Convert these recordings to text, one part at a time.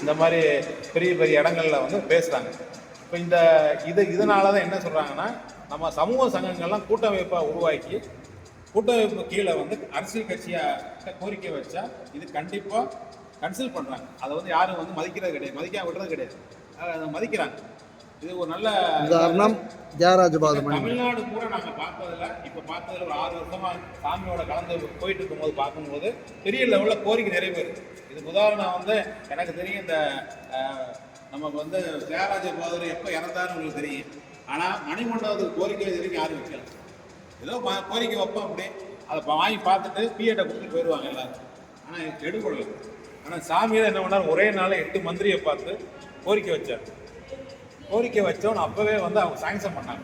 இந்த மாதிரி பெரிய பெரிய இடங்கள்ல வந்து பேசுகிறாங்க இப்போ இந்த இது இதனால தான் என்ன சொல்கிறாங்கன்னா நம்ம சமூக சங்கங்கள்லாம் கூட்டமைப்பாக உருவாக்கி கூட்டமைப்பு கீழே வந்து அரசியல் கட்சியாக கோரிக்கை வச்சா இது கண்டிப்பாக கன்சில் பண்ணுறாங்க அதை வந்து யாரும் வந்து மதிக்கிறது கிடையாது. மதிக்காம விடுறது கிடையாது. அதை மதிக்கிறாங்க. இது ஒரு நல்ல உதாரணம் ஜெயராஜபாத மணி. தமிழ்நாடு கூட நாங்க பார்த்ததுல இப்ப பார்த்ததுல ஒரு ஆறு வருஷமா சாமியோட கலந்து போயிட்டு இருக்கும்போது பார்க்கும்போது பெரிய லெவல்ல கோரிக்கை நிறைவேறுது. இதுக்கு உதாரணம் வந்து எனக்கு தெரியும் இந்த நமக்கு வந்து தியாகராஜ பாதர் எப்போ இறந்தாருன்னு உங்களுக்கு தெரியும். ஆனால் மணிமண்டபத்துக்கு கோரிக்கை தெரியும் வரைக்கும் யாரும் வைக்கல. ஏதோ கோரிக்கை வைப்போம் அப்படி. அதை பா- வாங்கி பார்த்துட்டு பிஎட்டை கொடுத்துட்டு போயிடுவாங்க எல்லாரும். ஆனால் எடுக்கொள்ளல ஆனால் சாமியில் என்ன பண்ணார்? ஒரே நாள் எட்டு மந்திரியை பார்த்து கோரிக்கை வச்சார். கோரிக்கை வச்சோன்னு அப்போவே வந்து அவங்க சாங்ஷன் பண்ணாங்க.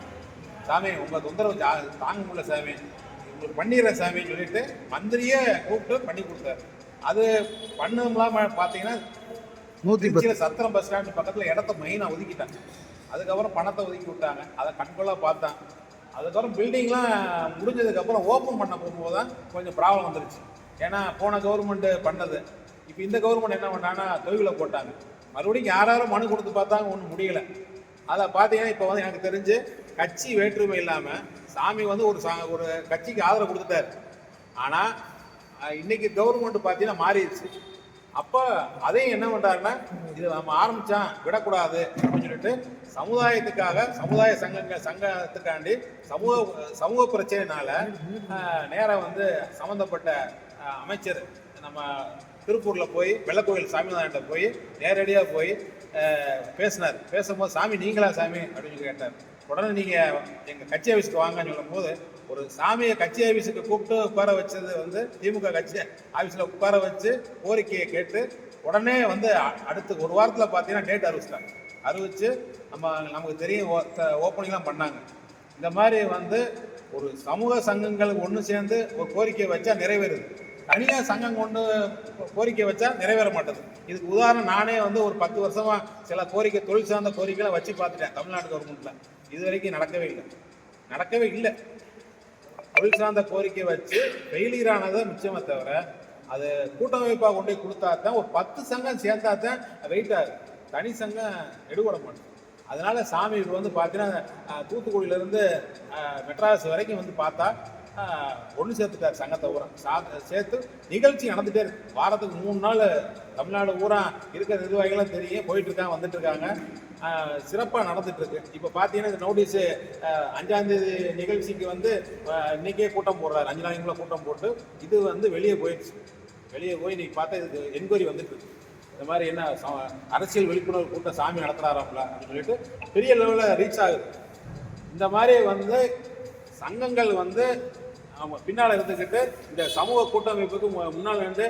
சாமி உங்கள் தொந்தரவு தாங்க முடியல சாமி. உங்களுக்கு பண்ணிடுற சாமின்னு சொல்லிட்டு மந்திரியே கூப்பிட்டு பண்ணி கொடுத்தாரு. அது பண்ணலாம பார்த்தீங்கன்னா நூத்தி பத்து. திருச்சியில் சத்திரம் பஸ் ஸ்டாண்ட் பக்கத்தில் இடத்த மெயினாக ஒதுக்கிட்டாங்க. அதுக்கப்புறம் பணத்தை ஒதுக்கி விட்டாங்க. அதை கண்கொள்ளா பார்த்தான். அதுக்கப்புறம் பில்டிங்லாம் முடிஞ்சதுக்கப்புறம் ஓப்பன் பண்ண போகும்போது தான் கொஞ்சம் ப்ராப்ளம் வந்துருச்சு. ஏன்னா போன கவர்மெண்ட் பண்ணது. இப்போ இந்த கவர்மெண்ட் என்ன பண்ணாங்கன்னா தொழிலை போட்டாங்க. மறுபடியும் யாராரும் மனு கொடுத்து பார்த்தாங்க ஒன்றும் முடியல. அதை பார்த்தீங்கன்னா இப்போ வந்து எனக்கு தெரிஞ்சு கட்சி வேற்றுமை இல்லாமல் சாமி வந்து ஒரு சா ஒரு கட்சிக்கு ஆதரவு கொடுத்துட்டாரு. ஆனால் இன்னைக்கு கவர்மெண்ட் பார்த்தீங்கன்னா மாறிடுச்சு. அப்போ அதையும் என்ன பண்றாருன்னா இது நம்ம ஆரம்பித்தான் விடக்கூடாது அப்படின்னு சொல்லிட்டு சமுதாயத்துக்காக சமுதாய சங்கங்கள் சங்கத்துக்காண்டி சமூக சமூக பிரச்சனைனால நேராக வந்து சம்மந்தப்பட்ட அமைச்சர் நம்ம திருப்பூரில் போய் வெள்ளக்கோவில் சாமிநாதன்ட்ட போய் நேரடியாக போய் பேசினார். பேசும்போது சாமி நீங்களா சாமி? அப்படின்னு கேட்டார். உடனே நீங்கள் எங்கள் கட்சி ஆஃபீஸ்க்கு வாங்கன்னு சொல்லும்போது ஒரு சாமியை கட்சி ஆஃபீஸுக்கு கூப்பிட்டு உட்கார வச்சது வந்து திமுக கட்சி ஆஃபீஸில் உட்கார வச்சு கோரிக்கையை கேட்டு உடனே வந்து அடுத்து ஒரு வாரத்தில் பார்த்தீங்கன்னா டேட் அறிவிச்சிட்டாங்க. அறிவிச்சு நம்ம நமக்கு தெரியும் ஓப்பனிங்லாம் பண்ணாங்க. இந்த மாதிரி வந்து ஒரு சமூக சங்கங்கள் ஒன்று சேர்ந்து ஒரு கோரிக்கை வச்சா நிறைவேறுது. தனியாக சங்கம் கொண்டு கோரிக்கை வச்சா நிறைவேற மாட்டேது. இதுக்கு உதாரணம் நானே வந்து ஒரு பத்து வருஷமா சில கோரிக்கை தொழில் சார்ந்த கோரிக்கைகளை வச்சு பார்த்துட்டேன் தமிழ்நாடு கவர்மெண்ட்ல இதுவரைக்கும் நடக்கவே இல்லை. நடக்கவே இல்லை. தொழில் சார்ந்த கோரிக்கை வச்சு ஃபெயிலியர் ஆனதை மிச்சமே தவிர அது கூட்டமைப்பாக கொண்டு போய் கொடுத்தா தான் ஒரு பத்து சங்கம் சேர்ந்தா தான் வெயிட் ஆகுது தனி சங்கம் எடுபட மாட்டோம் அதனால சாமி இப்போ வந்து பார்த்தீங்கன்னா தூத்துக்குடியிலேருந்து மெட்ராஸ் வரைக்கும் வந்து பார்த்தா ஒன்று சேர்த்துட்டார் சங்கத்தை ஊரா. சா சேர்த்து நிகழ்ச்சி நடந்துகிட்டே இருக்கு. வாரத்துக்கு மூணு நாள் தமிழ்நாடு ஊரா இருக்கிற நிர்வாகிகளும் தெரியும். போயிட்டு இருக்காங்க வந்துட்டு இருக்காங்க. சிறப்பாக நடந்துட்டு இருக்கு இப்போ பார்த்தீங்கன்னா இந்த நோட்டீஸு அஞ்சாம் தேதி நிகழ்ச்சிக்கு வந்து இன்னைக்கே கூட்டம் போடுறாரு. அஞ்சு நாளைக்குள்ள கூட்டம் போட்டு இது வந்து வெளியே போயிடுச்சு. வெளியே போய் இன்றைக்கி பார்த்தா இதுக்கு என்கொயரி வந்துட்டு இந்த மாதிரி என்ன ச- அரசியல் விழிப்புணர்வு கூட்டம் சாமி நடத்துறாராம்ல அப்படின்னு சொல்லிட்டு பெரிய லெவலில் ரீச் ஆகுது. இந்த மாதிரி வந்து சங்கங்கள் வந்து அவங்க பின்னால் இருந்துக்கிட்டு இந்த சமூக கூட்டமைப்புக்கு மு- முன்னால் இருந்து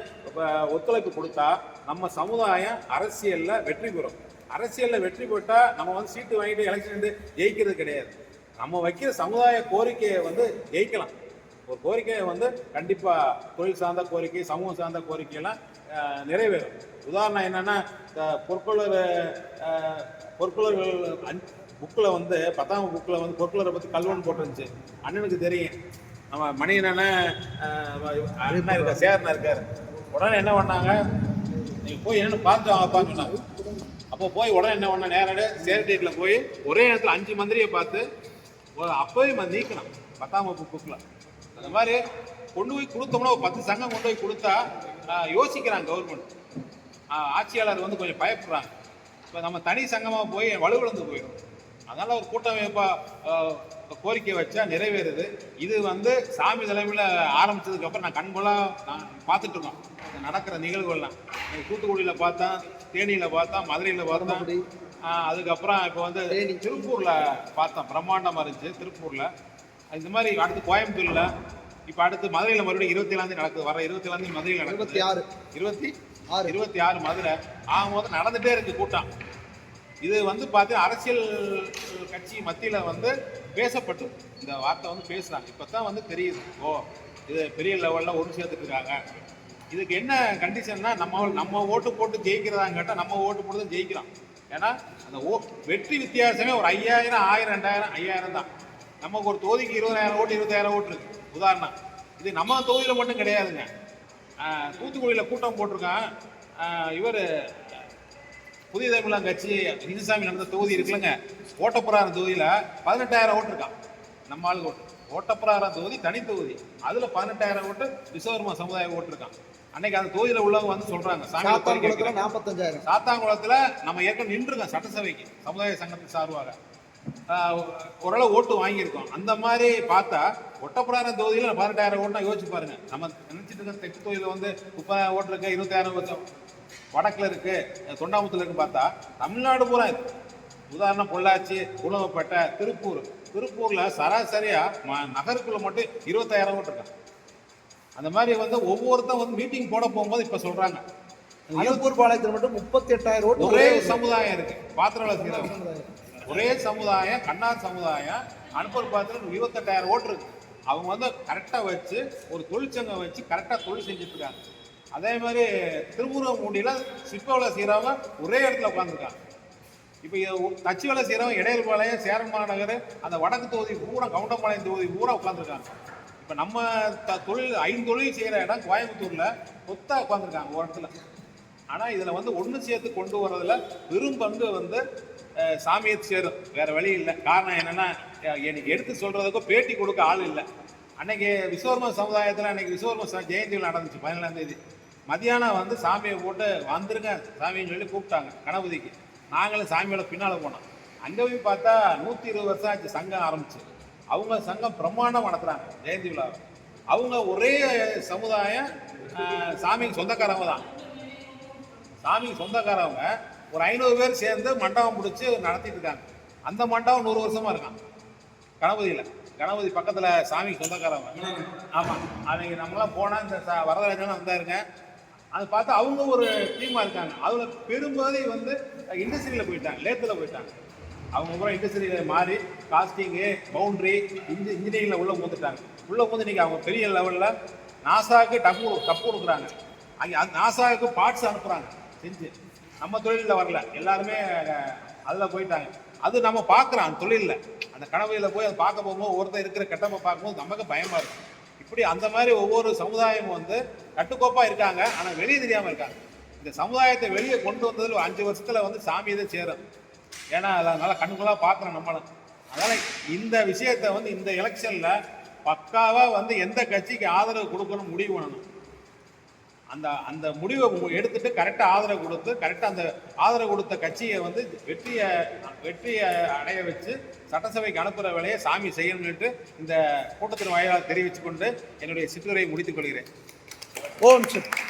ஒத்துழைப்பு கொடுத்தா நம்ம சமுதாயம் அரசியலில் வெற்றி பெறும். அரசியலில் வெற்றி பெற்றால் நம்ம வந்து சீட்டு வாங்கிட்டு எலெக்ஷன் வந்து ஜெயிக்கிறது கிடையாது. நம்ம வைக்கிற சமுதாய கோரிக்கையை வந்து ஜெயிக்கலாம். ஒரு கோரிக்கையை வந்து கண்டிப்பாக தொழில் சார்ந்த கோரிக்கை சமூகம் சார்ந்த கோரிக்கையெல்லாம் நிறைவேறும். உதாரணம் என்னென்னா இந்த பொற்கொள்ளர் அஹ், பொற்கொள்ளர்கள் புக்கில் வந்து பத்தாம் புக்கில் வந்து பொற்கொள்ளரை பற்றி கல்வன் போட்டுருந்துச்சு. அண்ணனுக்கு தெரியும். நம்ம மணி அண்ணன் இருக்கார் சேர்னா இருக்கார். உடனே என்ன பண்ணாங்க? நீங்கள் போய் என்னன்னு பார்த்து வாங்கப்பான்னு சொன்னாங்க அப்போ போய் உடனே என்ன பண்ண நேரடியாக சேரிட்டேட்டில் போய் ஒரே இடத்துல அஞ்சு மந்திரியை பார்த்து அப்போயும் நீக்கணும். பத்தாம் வகுப்பு புக்கில் அந்த மாதிரி கொண்டு போய் கொடுத்தோம்னா ஒரு பத்து சங்கம் கொண்டு போய் கொடுத்தா யோசிக்கிறாங்க கவர்மெண்ட் ஆட்சியாளர் வந்து கொஞ்சம் பயப்படுறாங்க. இப்போ நம்ம தனி சங்கமாக போய் வலுவிழந்து போயிடும். அதனால ஒரு கூட்டமைப்பா ஆஹ், கோரிக்கை வச்சா நிறைவேறுது. இது வந்து சாமி தலைமையில் ஆரம்பிச்சதுக்கு அப்புறம் நான் கண்கொள்ளா நான் பார்த்துட்டு இருக்கோம். இந்த நடக்கிற நிகழ்வுகள்லாம். தூத்துக்குடியில் பார்த்தேன் தேனியில் பார்த்தேன் மதுரையில் பார்த்தேன் அதுக்கப்புறம் இப்போ வந்து திருப்பூரில் பார்த்தேன் பிரம்மாண்டமாக இருந்துச்சு திருப்பூரில். இந்த மாதிரி அடுத்து கோயம்புத்தூர்ல இப்போ அடுத்து மதுரையில் மறுபடியும் இருபத்தி ஏழாம் தேதி நடக்குது. வர இருபத்தி ஏழாம் தேதி மதுரையில் நடக்குது. இருபத்தி ஆறு. இருபத்தி ஆறு. இருபத்தி ஆறு மதுரை. ஆகும்போது நடந்துட்டே இருக்கு கூட்டம். இது வந்து பார்த்தீங்கன்னா அரசியல் கட்சி மத்தியில் வந்து பேசப்பட்டு இந்த வார்த்தை வந்து பேசுகிறாங்க இப்போ தான் வந்து தெரியுது. ஓ இது பெரிய லெவலில் ஒன்று சேர்த்துட்டுருக்காங்க இதுக்கு என்ன கண்டிஷன்னா நம்ம நம்ம ஓட்டு போட்டு ஜெயிக்கிறதான்னு கேட்டால் நம்ம ஓட்டு போட்டு தான் ஜெயிக்கிறோம். ஏன்னா அந்த ஓ வெற்றி வித்தியாசமே ஒரு ஐயாயிரம் ஆயிரம் ரெண்டாயிரம் ஐயாயிரம் தான். நமக்கு ஒரு தொகுதிக்கு இருபதாயிரம் ஓட்டு இருபதாயிரம் ஓட்டு இருக்குது உதாரணம் இது நம்ம தொகுதியில் மட்டும் கிடையாதுங்க. தூத்துக்குடியில் கூட்டம் போட்டிருக்கான். இவர் புதிய தமிழகம் கட்சி இந்துசாமி நடந்த தொகுதி இருக்குல்லங்க. ஓட்டப்புறாரம் தொகுதியில பதினெட்டாயிரம் ஓட்டு இருக்கான் நம்ம ஆளுக்கு ஓட்டு. ஓட்டப்புறாரம் தொகுதி தனி தொகுதி. அதுல பதினெட்டாயிரம் ஓட்டு விஸ்வகர்மா சமுதாய ஓட்டு இருக்கான் அன்னைக்கு அந்த தொகுதியில உள்ளவங்க வந்து சொல்றாங்க. நாற்பத்தஞ்சாயிரம் சாத்தாங்குளத்துல நம்ம ஏற்கனவே நின்றுருக்கோம் சட்டசபைக்கு சமுதாய சங்கத்தின் சார்பாக. ஓரளவு ஓட்டு வாங்கியிருக்கோம். அந்த மாதிரி பார்த்தா ஒட்டப்புறாரம் தொகுதியில் பதினெட்டாயிரம் ஓட்டுனா யோசிச்சு பாருங்க. நம்ம நினைச்சிட்டு இருக்க தெற்கு தொகுதியில் வந்து முப்பதாயிரம் ஓட்டு இருக்கு இருபத்தாயிரம் வடக்குல இருக்கு. தொண்டாமுத்துல இருக்கு பார்த்தா தமிழ்நாடு பூரா இருக்கு உதாரணம் பொள்ளாச்சி உணவுப்பேட்டை திருப்பூர். திருப்பூர்ல சராசரியா ம- நகருக்குள்ள மட்டும் இருபத்தாயிரம் ஓட்டு இருக்காங்க. அந்த மாதிரி வந்து ஒவ்வொருத்தன் வந்து மீட்டிங் போட போகும்போது இப்ப சொல்றாங்க. அனுப்பூர் பாளையத்தில் மட்டும் முப்பத்தி எட்டாயிரம் ஓட்டு ஒரே சமுதாயம் இருக்கு. பாத்திரம் ஒரே சமுதாயம். கண்ணார் சமுதாயம் அனுப்பர் பாத்திரம் இருபத்தெட்டாயிரம் ஓட்டு இருக்கு. அவங்க வந்து கரெக்டா வச்சு ஒரு தொழிற்சங்கம் வச்சு கரெக்டா தொழில் செஞ்சுட்டு இருக்காங்க. அதே மாதிரி திருப்பூரங்குடியில் சிற்ப வேலை செய்கிறவங்க ஒரே இடத்துல உட்காந்துருக்காங்க இப்போ தச்சு வேலை செய்கிறவங்க இடையல்பாளையம் சேரன் மாநகர் அந்த வடக்கு தொகுதி பூரா கவுண்டம்பாளையம் தொகுதி பூரா உட்காந்துருக்காங்க இப்போ நம்ம த தொழில் ஐந்தொழில் செய்கிற இடம் கோயம்புத்தூரில் கொத்தாக உட்காந்துருக்காங்க ஒரு இடத்துல. ஆனால் இதில் வந்து ஒன்று சேர்த்து கொண்டு வர்றதில் பெரும் பங்கு வந்து சாமியை சேரும். வேறு வழி இல்லை. காரணம் என்னென்னா எனக்கு எடுத்து சொல்கிறதுக்கும் பேட்டி கொடுக்க ஆள் இல்லை. அன்னைக்கு விஸ்வகர்ம சமுதாயத்தில் அன்னைக்கு விஸ்வகர்ம ஜெயந்தி நடந்துச்சு பதினேழாம் தேதி. மதியானம் வந்து சாமியை போட்டு வந்துருங்க சாமின்னு சொல்லி கூப்பிட்டாங்க கணபதிக்கு. நாங்களும் சாமியோட பின்னால் போனோம். அங்கே போய் பார்த்தா நூற்றி இருபது வருஷம் ஆச்சு சங்கம் ஆரம்பிச்சு. அவங்க சங்கம் பிரம்மாண்டம் நடத்துகிறாங்க ஜெயந்தி விழாவை. அவங்க ஒரே சமுதாயம் சாமிக்கு சொந்தக்காரங்க தான். சாமிக்கு சொந்தக்காரவங்க ஒரு ஐநூறு பேர் சேர்ந்து மண்டபம் பிடிச்சி நடத்திட்டு இருக்காங்க. அந்த மண்டபம் நூறு வருஷமாக இருக்கான் கணபதியில். கணபதி பக்கத்தில் சாமிக்கு சொந்தக்காரவங்க ஆமாம் அவங்க நம்மளாம் போனால் இந்த ச- வரதராஜன் வந்தாருங்க. அது பார்த்தா அவங்க ஒரு டீமாக இருக்காங்க. அதில் பெரும்பகுதி வந்து இண்டஸ்ட்ரியில் போயிட்டாங்க. லேத்தில் போயிட்டாங்க. அவங்க பூரா இண்டஸ்ட்ரியில் மாறி காஸ்டிங்கு பவுண்ட்ரி இன்ஜி இன்ஜினியரிங்கில் உள்ளே வந்துட்டாங்க உள்ளே வந்து நீங்கள் அவங்க பெரிய லெவலில் நாசாவுக்கு டப்பு கப்பு கொடுக்குறாங்க. அங்கே அது நாசாவுக்கு பார்ட்ஸ் அனுப்புகிறாங்க செஞ்சு. நம்ம தொழிலில் வரல. எல்லாருமே அதில் போயிட்டாங்க. அது நம்ம பார்க்குறோம் அந்த தொழிலில். அந்த கனவையில் போய் அதை பார்க்க போகும்போது ஒருத்தர் இருக்கிற கட்டமை பார்க்கும்போது நமக்கு பயமாக இருக்கும் இப்படி அந்த மாதிரி ஒவ்வொரு சமுதாயமும் வந்து கட்டுக்கோப்பாக இருக்காங்க. ஆனால் வெளியே தெரியாமல் இருக்காங்க. இந்த சமுதாயத்தை வெளியே கொண்டு வந்ததில் ஒரு அஞ்சு வருஷத்தில் வந்து சாமி தான் சேரும். ஏன்னா அதனால கண்களாக பார்க்குறோம் நம்மளும் அதனால் இந்த விஷயத்தை வந்து இந்த எலெக்ஷனில் பக்காவாக வந்து எந்த கட்சிக்கு ஆதரவு கொடுக்கணும் முடிவு பண்ணணும். அந்த அந்த முடிவை மு- எடுத்துட்டு கரெக்டாக ஆதரவு கொடுத்து கரெக்டாக அந்த ஆதரவு கொடுத்த கட்சியை வந்து வெற்றியை வெற்றியை அடைய வச்சு சட்டசபைக்கு அனுப்புகிற வேலையை சாமி செய்யணும்னுட்டு இந்த கூட்டத்தின் வாயிலாக தெரிவித்துக் கொண்டு என்னுடைய சிற்றுரையை முடித்துக் கொள்கிறேன். ஓம் சக்தி